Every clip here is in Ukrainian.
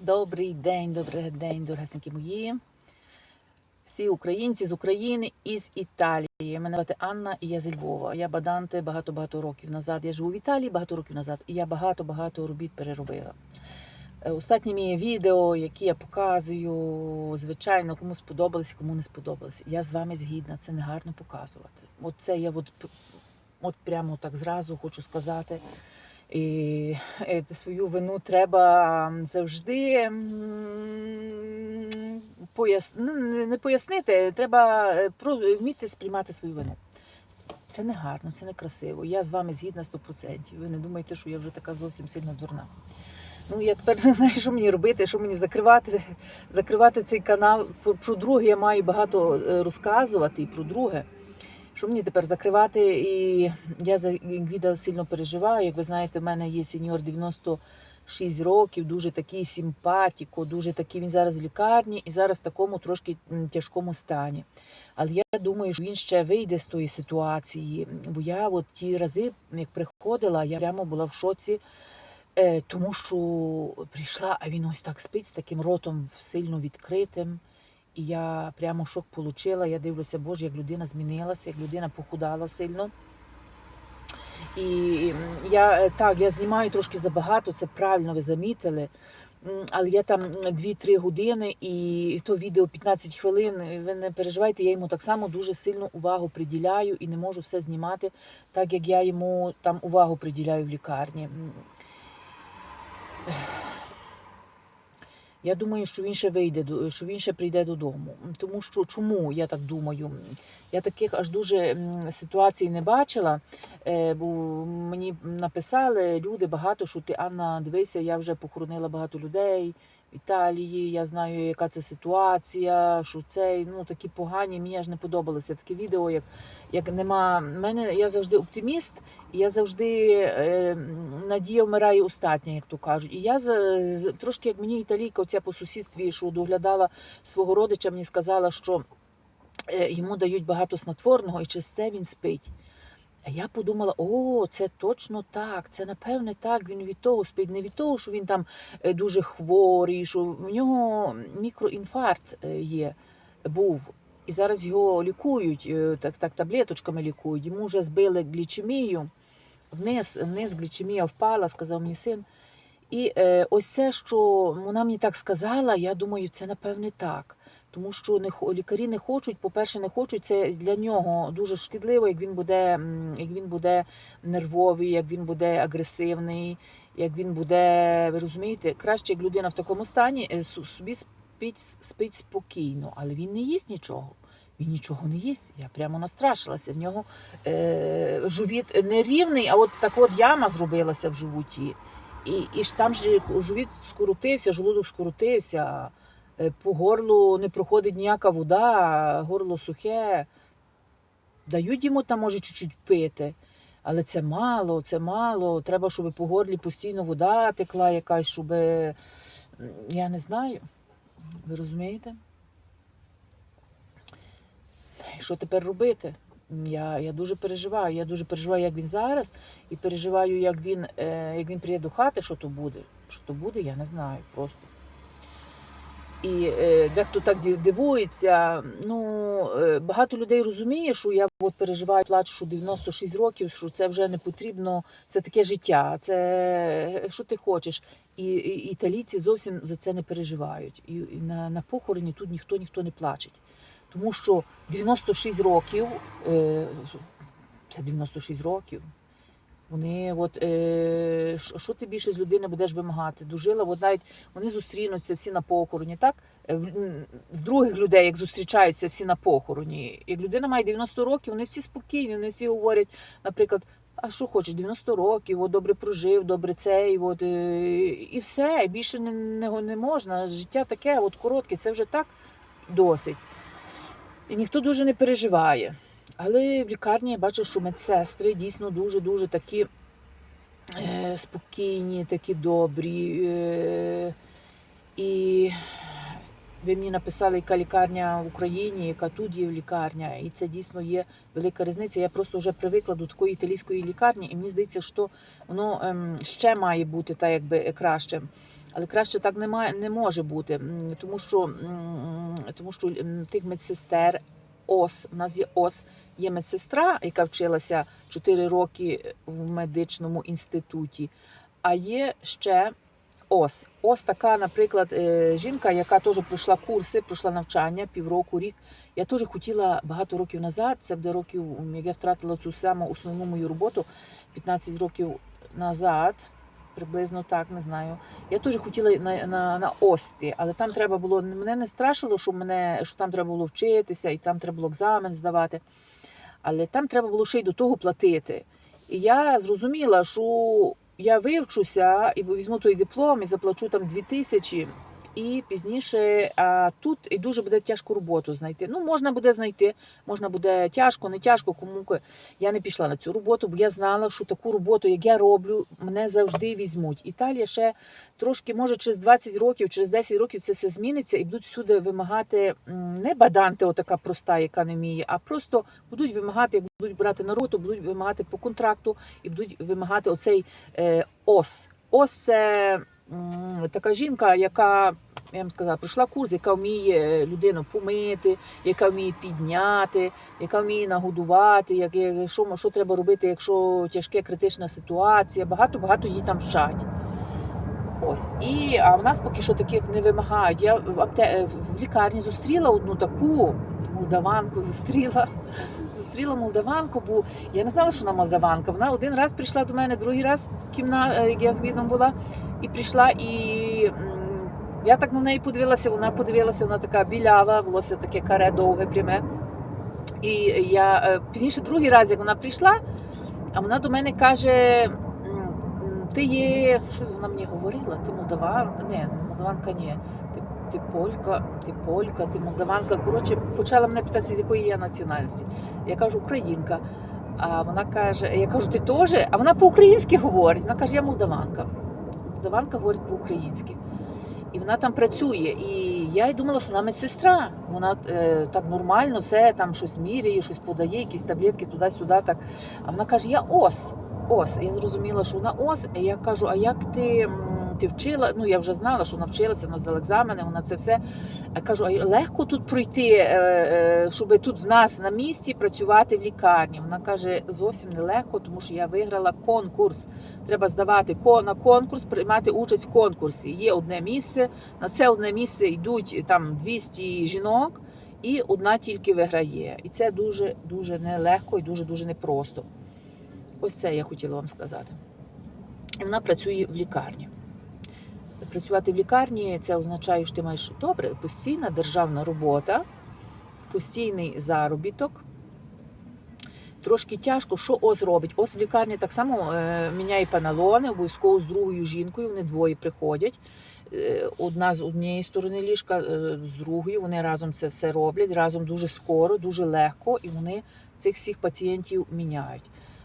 Добрий день, добрий день, дорогесенькі мої. Всі українці з України і з Італії. Мене звати Анна і я зі Львова. Я баданте багато-багато років назад. Я живу в Італії багато років назад, і я багато-багато робіт переробила. Е, Останні мої відео, які я показую, звичайно, кому сподобалось, кому не сподобалось. Я з вами згідна, це не гарно показувати. От це я от, от прямо так зразу хочу сказати. І е, свою вину треба завжди пояс... ну, не пояснити, треба е, вміти сприймати свою вину. Це не гарно, це не красиво. Я з вами згідна 100%. Ви не думайте, що я вже така зовсім сильно дурна. Ну, я тепер не знаю, що мені робити, що мені закривати, закривати цей канал. Про, про друге я маю багато е, розказувати і про друге. Що мені тепер закривати? І я за Гвіда сильно переживаю. Як ви знаєте, в мене є сеньор 96 років, дуже такий симпатіко, дуже такий він зараз в лікарні і зараз в такому трошки тяжкому стані. Але я думаю, що він ще вийде з тої ситуації. Бо я от ті рази, як приходила, я прямо була в шоці. Е, тому що прийшла, а він ось так спить з таким ротом сильно відкритим. І я прямо шок отримала. Я дивлюся, Боже, як людина змінилася, як людина похудала сильно. І я е, так, я знімаю трошки забагато, це правильно ви замітили. Але я там 2-3 години і то відео 15 хвилин. Ви не переживайте, я йому так само дуже сильно увагу приділяю і не можу все знімати, так як я йому там увагу приділяю в лікарні. Я думаю, що він ще вийде, що він ще прийде додому. Тому що чому я так думаю? Я таких аж дуже ситуацій не бачила, бо мені написали люди багато, що ти Анна, дивися, я вже похоронила багато людей в Італії. Я знаю, яка це ситуація, що це ну такі погані. Мені аж не подобалося таке відео, як, як нема. Мене я завжди оптиміст, я завжди е, надія вмирає остатня, як то кажуть. І я з- трошки як мені італійка, оця по сусідстві, що доглядала свого родича, мені сказала, що е, йому дають багато снотворного, і через це він спить. А я подумала: о, це точно так, це напевне так. Він від того спить, не від того, що він там е, дуже хворий, що в нього мікроінфаркт е, є, був. І зараз його лікують, е, так, так таблеточками лікують. Йому вже збили глічемію, вниз, вниз глічемія впала, сказав мені син. І е, ось це, що вона мені так сказала, я думаю, це напевне так. Тому що не лікарі не хочуть, по-перше, не хочуть. Це для нього дуже шкідливо, як він буде, як він буде нервовий, як він буде агресивний, як він буде, ви розумієте, краще, як людина в такому стані е, собі спить, спить спокійно, але він не їсть нічого. Він нічого не їсть. Я прямо настрашилася. В нього е, живіт не рівний, а от так от яма зробилася в животі. І, і ж там ж живіт скоротився, желудок скоротився, по горлу не проходить ніяка вода, горло сухе. Дають йому там, може, чуть-чуть пити. Але це мало, це мало. Треба, щоб по горлі постійно вода текла якась, щоб. Я не знаю. Ви розумієте? Що тепер робити? Я, я дуже переживаю. Я дуже переживаю, як він зараз, і переживаю, як він, е, як він прийде до хати, що то буде. Що то буде, я не знаю просто. І е, дехто так дивується. Ну, е, багато людей розуміє, що я от переживаю, плачу, що 96 років, що це вже не потрібно, це таке життя, це е, що ти хочеш. І, і італійці зовсім за це не переживають. І, і на, на похороні тут ніхто ніхто не плачеть. Тому що 96 років, це 96 років. Вони от е, що ти більше з людини будеш вимагати? Дожила, от навіть вони зустрінуться всі на похороні, так? Е, В, в других людей, як зустрічаються всі на похороні. Як людина має 90 років, вони всі спокійні, вони всі говорять, наприклад, а що хочеш, 90 років, от добре прожив, добре цей, от, е, і все, більше не, не, не можна. Життя таке, от коротке, це вже так досить. І ніхто дуже не переживає. Але в лікарні я бачу, що медсестри дійсно дуже-дуже такі е, спокійні, такі добрі. Е, і ви мені написали, яка лікарня в Україні, яка тут є лікарня, і це дійсно є велика різниця. Я просто вже привикла до такої італійської лікарні, і мені здається, що воно ем, ще має бути так, якби краще. Але краще так немає, не може бути, тому що, тому що тих медсестер ОС, у нас є ОС, є медсестра, яка вчилася 4 роки в медичному інституті, а є ще ОС. ОС така, наприклад, е, жінка, яка теж пройшла курси, пройшла навчання півроку, рік. Я теж хотіла багато років назад, це буде років, як я втратила цю саму основну мою роботу 15 років назад, приблизно так, не знаю. Я теж хотіла на, на, на ості, але там треба було. Мене не страшило, що мене що там треба було вчитися, і там треба було екзамен здавати. Але там треба було ще й до того платити. І я зрозуміла, що я вивчуся і візьму той диплом і заплачу там дві тисячі. І пізніше а тут і дуже буде тяжко роботу знайти. Ну, можна буде знайти, можна буде тяжко, не тяжко, кому я не пішла на цю роботу, бо я знала, що таку роботу, як я роблю, мене завжди візьмуть. Італія ще трошки, може, через 20 років, через 10 років це все зміниться і будуть всюди вимагати не баданти, отака проста, яка не вміє, а просто будуть вимагати, як будуть брати на роботу, будуть вимагати по контракту і будуть вимагати оцей е, ос. Ос це така жінка, яка. Я вам сказала, пройшла курс, яка вміє людину помити, яка вміє підняти, яка вміє нагодувати, як, як- що, що треба робити, якщо тяжка критична ситуація. Багато багато її там вчать. Ось і а в нас поки що таких не вимагають. Я в апте в лікарні зустріла одну таку молдаванку. Зустріла зустріла молдаванку, бо я не знала, що вона молдаванка. Вона один раз прийшла до мене, другий раз кімна, е, як я з відом була, і прийшла і. Я так на неї подивилася, вона подивилася, вона така білява, волосся таке каре довге, пряме. І я е, пізніше другий раз, як вона прийшла, а вона до мене каже: ти є. Що вона мені говорила? Ти молдаванка? Ні, молдаванка ні. Ти полька, ти полька, ти молдаванка. Коротше, почала мене питати, з якої я національності. Я кажу, українка. А вона каже: я кажу, ти теж? А вона по-українськи говорить. Вона каже, я молдаванка. Молдаванка говорить по-українськи. І вона там працює. І я й думала, що вона медсестра. Вона е, так нормально, все там щось міряє, щось подає, якісь таблетки туди-сюди. Так. А вона каже: Я ос. Ос. Я зрозуміла, що вона ос. І я кажу: а як ти, ти вчила? Ну я вже знала, що вона вчилася, вона здала екзамени, вона це все. Я кажу, а легко тут пройти, е, е, щоб тут в нас на місці працювати в лікарні. Вона каже, зовсім нелегко, тому що я виграла конкурс. Треба здавати на конкурс, приймати участь в конкурсі. Є одне місце. На це одне місце йдуть там 200 жінок, і одна тільки виграє. І це дуже дуже нелегко і дуже дуже непросто. Ось це я хотіла вам сказати. Вона працює в лікарні. Працювати в лікарні це означає, що ти маєш добре, постійна державна робота, постійний заробіток. Трошки тяжко, що ОС робить. ОС в лікарні так само е, міняє паналони, обов'язково з другою жінкою. Вони двоє приходять. Е, одна з однієї сторони ліжка, е, з другої. Вони разом це все роблять, разом дуже скоро, дуже легко, і вони цих всіх пацієнтів міняють.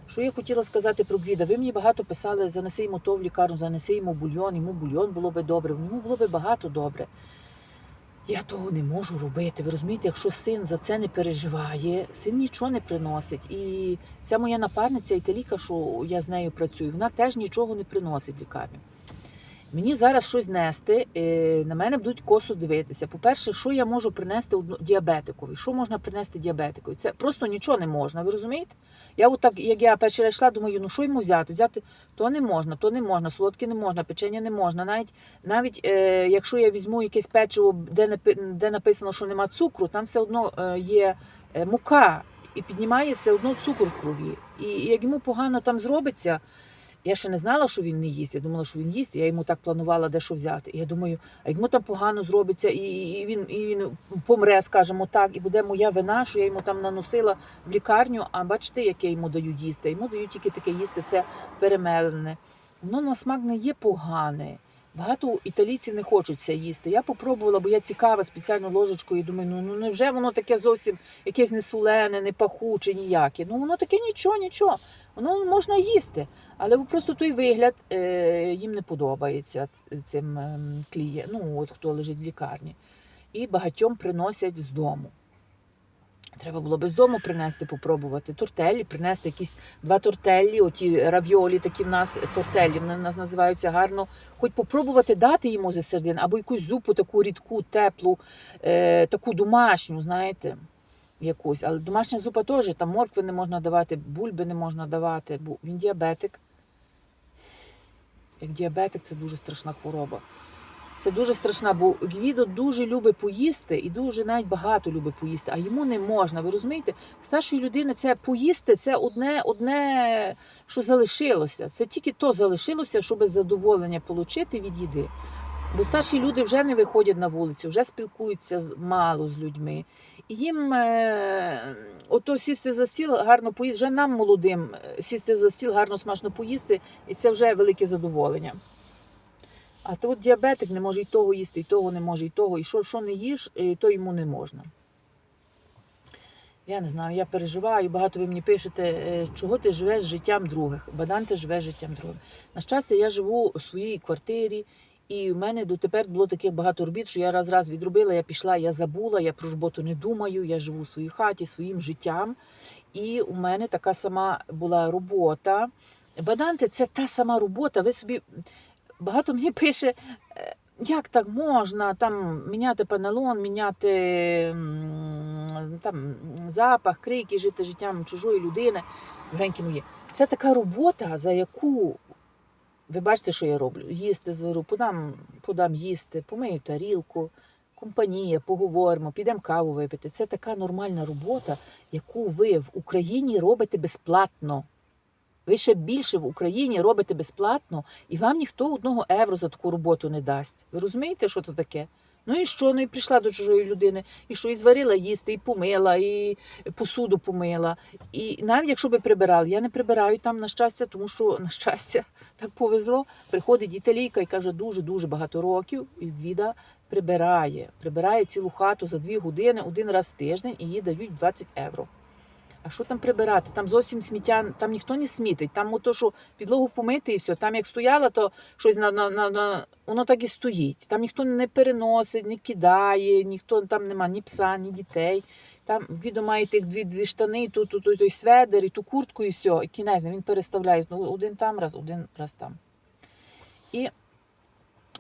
Що я хотіла сказати про Гвіда? Ви мені багато писали, занеси йому то в лікарню, занеси йому бульйон, йому бульйон було би добре, йому було би багато добре. Я того не можу робити. Ви розумієте, якщо син за це не переживає, син нічого не приносить. І ця моя напарниця, італіка, що я з нею працюю, вона теж нічого не приносить в лікарню. Мені зараз щось нести, е, на мене будуть косо дивитися. По-перше, що я можу принести діабетикові? Що можна принести діабетикові? Це просто нічого не можна, ви розумієте? Я от так, як я перший раз йшла, думаю, ну що йому взяти? Взяти то не можна, то не можна, солодке не можна, печення не можна. Навіть навіть е, якщо я візьму якесь печиво, де де написано, що нема цукру, там все одно е, є е, мука і піднімає все одно цукор в крові. І як йому погано там зробиться. Я ще не знала, що він не їсть. Я думала, що він їсть. Я йому так планувала дещо взяти. І я думаю, а йому там погано зробиться, і, і, він, і він помре, скажімо так, і буде моя вина, що я йому там наносила в лікарню. А бачите, яке йому дають їсти. Йому дають тільки таке їсти, все перемелене. Воно на смак не є погане. Багато італійців не хочуть це їсти. Я попробувала, бо я цікава спеціально ложечкою. і Думаю, ну, ну невже воно таке зовсім якесь не солене, не пахуче, ніяке. Ну воно таке нічого, нічого. Воно можна їсти. Але просто той вигляд е, їм не подобається цим ем, клієнтам, ну от хто лежить в лікарні. І багатьом приносять з дому. Треба було би дому принести, попробувати. Тортелі, принести якісь два тортелі, оті равіолі, такі в нас тортелі, вони в нас називаються гарно. Хоч попробувати дати йому зі середин, або якусь зупу таку рідку, теплу, е, таку домашню, знаєте, якусь. Але домашня зупа теж, там моркви не можна давати, бульби не можна давати, бо він діабетик. Як діабетик це дуже страшна хвороба. Це дуже страшна, бо Гвідо дуже любить поїсти і дуже навіть багато любить поїсти, а йому не можна. Ви розумієте? Старшої людини це поїсти це одне, одне, що залишилося. Це тільки то залишилося, щоб задоволення отримати від їди. Бо старші люди вже не виходять на вулицю, вже спілкуються мало з людьми. І їм е, ото сісти за стіл, гарно поїсти, вже нам молодим е, сісти за стіл, гарно смачно поїсти, і це вже велике задоволення. А то от діабетик не може і того їсти, і того не може, і того. І що, що не їш, то йому не можна. Я не знаю, я переживаю, багато ви мені пишете, е, чого ти живеш життям других. Бадан ти живеш життям других. На щастя, я живу у своїй квартирі, і в мене дотепер було таких багато робіт, що я раз раз відробила, я пішла, я забула, я про роботу не думаю, я живу у своїй хаті, своїм життям. І у мене така сама була робота. Баданти це та сама робота. Ви собі багато мені пише, е, як так можна там міняти панелон, міняти там, запах, крики, жити життям чужої людини. Дорогенькі мої. Це така робота, за яку ви бачите, що я роблю? Їсти зверу, подам, подам їсти, помию тарілку, компанія, поговоримо, підемо каву випити. Це така нормальна робота, яку ви в Україні робите безплатно. Ви ще більше в Україні робите безплатно, і вам ніхто одного євро за таку роботу не дасть. Ви розумієте, що це таке? Ну і що? Ну і прийшла до чужої людини, і що і зварила їсти, і помила, і посуду помила. І навіть якщо би прибирали, я не прибираю там на щастя, тому що на щастя так повезло. Приходить італійка і каже, дуже дуже багато років, і віда прибирає. Прибирає цілу хату за дві години один раз в тиждень і їй дають 20 євро. А що там прибирати? Там зовсім сміття, там ніхто не смітить. Там ото, що підлогу помити і все. Там як стояло, то щось на, на, на, на воно так і стоїть. Там ніхто не переносить, не кидає, ніхто там нема ні пса, ні дітей. Там відомо має тих дві, дві штани, ту, ту, ту, той сведер, і ту куртку, і все. І кінець він переставляє ну, один там раз, один раз там. І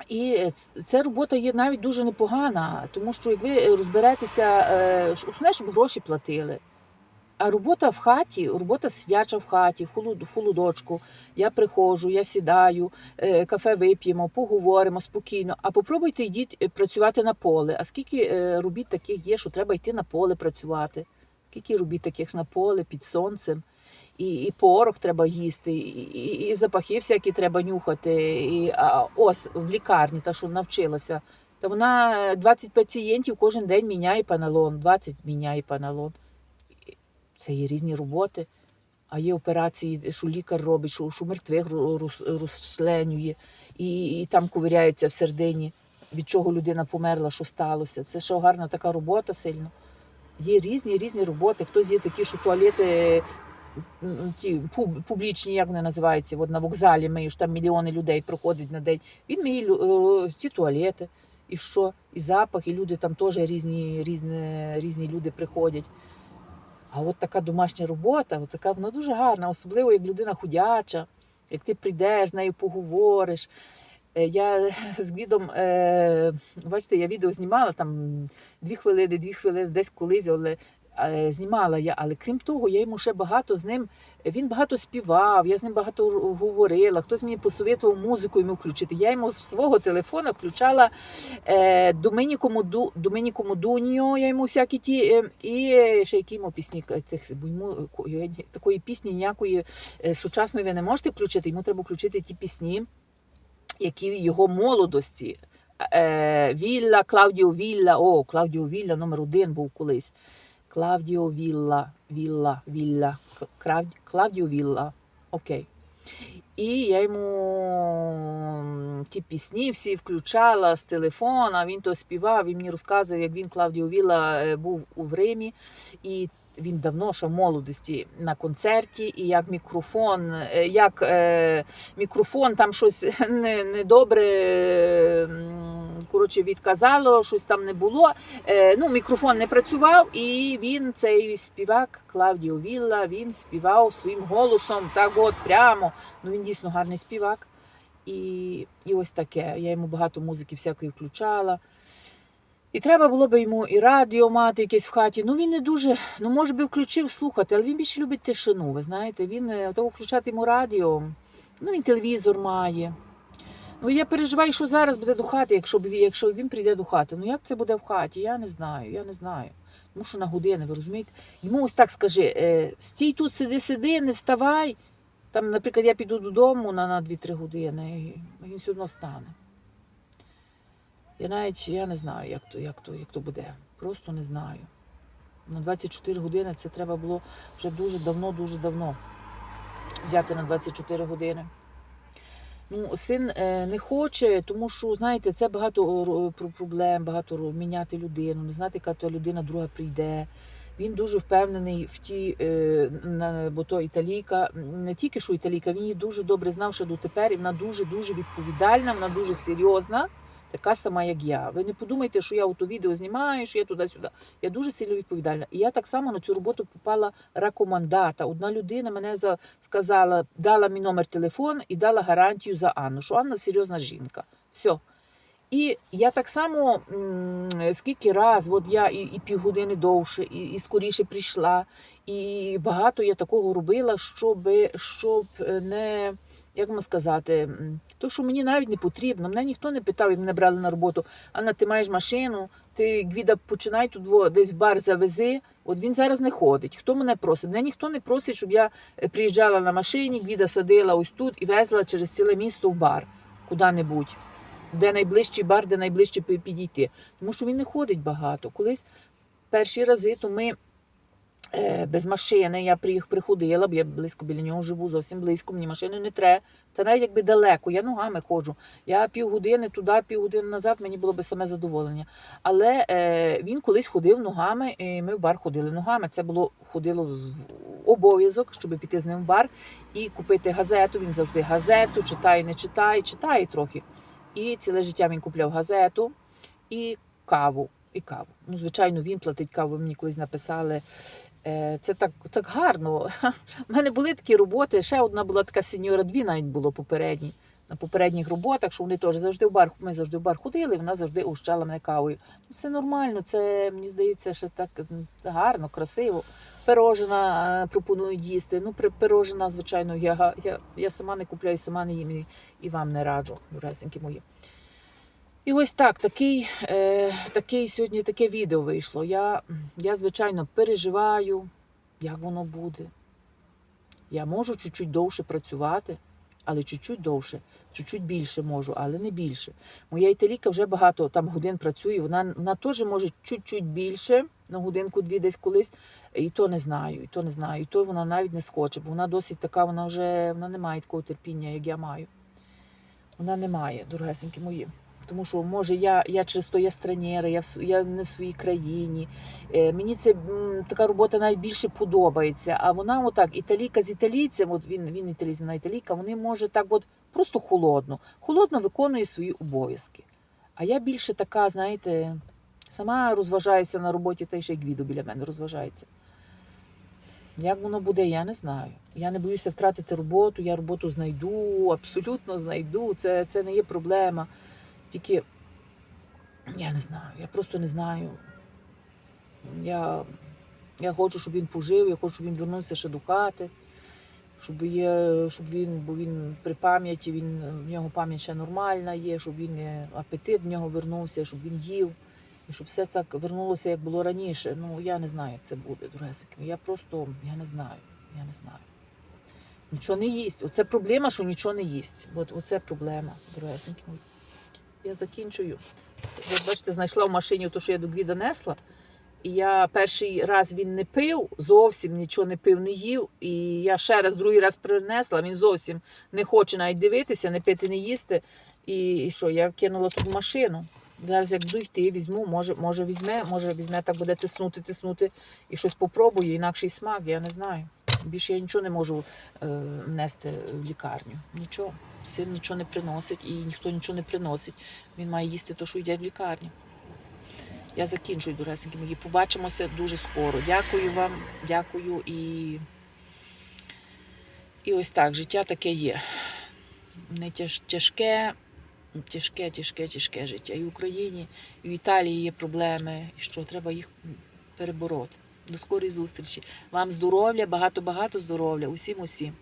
і ця робота є навіть дуже непогана, тому що як ви розберетеся, е, основне, щоб гроші платили. А робота в хаті, робота сидяча в хаті, в холодочку. Я приходжу, я сідаю, е, кафе вип'ємо, поговоримо спокійно. А попробуйте йдіть е, працювати на поле. А скільки е, робіт таких є, що треба йти на поле працювати? Скільки робіт таких на поле під сонцем? І, і порох треба їсти, і, і, і запахи всякі треба нюхати. І, а ось в лікарні, та що навчилася, та вона е, 20 пацієнтів кожен день міняє паналон, 20 міняє паналон. Це є різні роботи. А є операції, що лікар робить, що, що мертвих розчленює, і, і там ковиряється в середині, від чого людина померла, що сталося. Це що гарна така робота сильно. Є різні різні роботи. Хтось є такі, що туалети ті публічні, як вони називаються, от на вокзалі миєш, там мільйони людей проходить на день. Він миє е, ці туалети. І що? І запах, і люди там теж різні, різні, різні люди приходять. А от така домашня робота, от така вона дуже гарна, особливо як людина худяча, як ти прийдеш, з нею поговориш. Е, Я з Гідом, е, бачите, я відео знімала там дві хвилини, дві хвилини, десь колись, але е, знімала я. Але крім того, я йому ще багато з ним. Він багато співав, я з ним багато говорила. Хтось мені посоветував музику йому включити. Я йому з свого телефона включала е, Домініко Модуньо, я йому всякі ті, е, і ще які йому пісні, тих, бо йому е, я ні- такої пісні ніякої е, сучасної ви не можете включити, йому треба включити ті пісні, які його молодості. Е, Вілла, Клаудіо Вілла, о, Клаудіо Вілла номер один був колись. Клаудіо Вілла, Вілла, Вілла, Клав- Клаудіо Вілла, окей. І я йому ті пісні всі включала з телефона, він то співав, він мені розказував, як він Клавдіо Віла е, був у Римі, і він давно ще в молодості на концерті, і як мікрофон, е, як е, мікрофон там щось недобре. м, коротше, відказало, щось там не було. Е, ну, мікрофон не працював, і він, цей співак Клавдіо Вілла, він співав своїм голосом, так от прямо. Ну, він дійсно гарний співак. І, і ось таке. Я йому багато музики всякої включала. І треба було б йому і радіо мати якесь в хаті. Ну він не дуже, ну може би включив слухати, але він більше любить тишину. Ви знаєте, він е, того включати йому радіо. Ну він телевізор має. Ну я переживаю, що зараз буде до хати, якщо він, якщо він прийде до хати. Ну як це буде в хаті? Я не знаю, я не знаю. Тому що на години, ви розумієте? Йому ось так скажи: е, стій тут, сиди, сиди, не вставай. Там, наприклад, я піду додому на, на 2-3 години, і він все одно встане. Я навіть я не знаю, як то, як, то, як то буде. Просто не знаю. На 24 години це треба було вже дуже давно, дуже давно взяти на 24 години. Ну, син е, не хоче, тому що, знаєте, це багато про- проблем, багато міняти людину, не знати, яка то людина друга прийде. Він дуже впевнений в ті, е, бо то італійка, не тільки що італійка, він її дуже добре знав ще дотепер, і вона дуже-дуже відповідальна, вона дуже серйозна, така сама, як я. Ви не подумайте, що я ото відео знімаю, що я туди-сюди. Я дуже сильно відповідальна. І я так само на цю роботу попала рекомендата. Одна людина мене за- сказала, дала мій номер телефону і дала гарантію за Анну, що Анна серйозна жінка. Все. І я так само, скільки раз, от я і, і півгодини довше, і, і скоріше прийшла, і багато я такого робила, щоб, щоб не, як вам сказати, то, що мені навіть не потрібно. Мене ніхто не питав, як мене брали на роботу. Анна, ти маєш машину, ти Гвіда, починай тут десь в бар завези. От він зараз не ходить. Хто мене просить? Мене ніхто не просить, щоб я е, приїжджала на машині, Гвіда садила ось тут і везла через ціле місто в бар куди-небудь де найближчий бар, де найближче підійти. Тому що він не ходить багато. Колись перші рази, то ми без машини, я приходила, бо я близько біля нього живу, зовсім близько, мені машини не треба. Та навіть якби далеко, я ногами ходжу. Я півгодини туди, півгодини назад, мені було би саме задоволення. Але е, він колись ходив ногами, і ми в бар ходили ногами. Це було ходило в обов'язок, щоб піти з ним в бар і купити газету. Він завжди газету, читає, не читає, читає трохи. І ціле життя він купляв газету і каву. І каву. Ну, звичайно, він платить каву. Мені колись написали. Е, Це так, так гарно. У мене були такі роботи. Ще одна була така сеньора, дві навіть було попередні. На попередніх роботах, що вони теж завжди в бар. Ми завжди в бар ходили, і вона завжди ущала мене кавою. Ну, це нормально, це мені здається, що так це гарно, красиво. Пирожена е, пропонують їсти. Ну, при- звичайно, я, я, я сама не купляю, сама не їм і, і вам не раджу, дуресенькі мої. І ось так, такий, е, такий сьогодні таке відео вийшло. Я, я, звичайно, переживаю, як воно буде. Я можу чуть-чуть довше працювати, але чуть-чуть довше, чуть-чуть більше можу, але не більше. Моя італійка вже багато там годин працює, вона, вона теж може чуть-чуть більше, на годинку-дві десь колись, і то не знаю, і то не знаю, і то вона навіть не схоче, бо вона досить така, вона вже вона не має такого терпіння, як я маю. Вона не має, дорогесенькі мої. Тому що, може, я, я через то я странєра, я, в я не в своїй країні. Е, мені це м, така робота навіть більше подобається. А вона отак, італійка з італійцем, от він, він італійць, вона італійка, вони може так от просто холодно. Холодно виконує свої обов'язки. А я більше така, знаєте, сама розважаюся на роботі, та ще й Гвідо біля мене розважається. Як воно буде, я не знаю. Я не боюся втратити роботу, я роботу знайду, абсолютно знайду. Це, це не є проблема. Тільки я не знаю, я просто не знаю. Я, я хочу, щоб він пожив, я хочу, щоб він вернувся ще до хати, щоб, є, щоб він, бо він при пам'яті, він, в нього пам'ять ще нормальна є, щоб він е, апетит в нього вернувся, щоб він їв. І щоб все так вернулося, як було раніше. Ну, я не знаю, як це буде, дорогесики. Я просто я не знаю. Я не знаю. Нічого не їсть. Оце проблема, що нічого не їсть. От оце проблема, дорогесенькі мої. Я закінчую. От бачите, знайшла в машині те, що я до Гвіда несла. І я перший раз він не пив, зовсім нічого не пив, не їв. І я ще раз, другий раз принесла, він зовсім не хоче навіть дивитися, не пити, не їсти. І, і що, я кинула тут в машину. Зараз як буду йти, візьму, може, може візьме, може візьме, так буде тиснути, тиснути і щось попробує, інакший смак, я не знаю. Більше я нічого не можу е, внести в лікарню. Нічого. Син нічого не приносить і ніхто нічого не приносить. Він має їсти те, що йде в лікарню. Я закінчую, дорогесенькі мої. Побачимося дуже скоро. Дякую вам, дякую і. І ось так, життя таке є. Не тяж, тяжке, тяжке, тяжке, тяжке життя. І в Україні, і в Італії є проблеми, що треба їх перебороти. До скорої зустрічі. Вам здоров'я, багато-багато здоров'я, усім усім.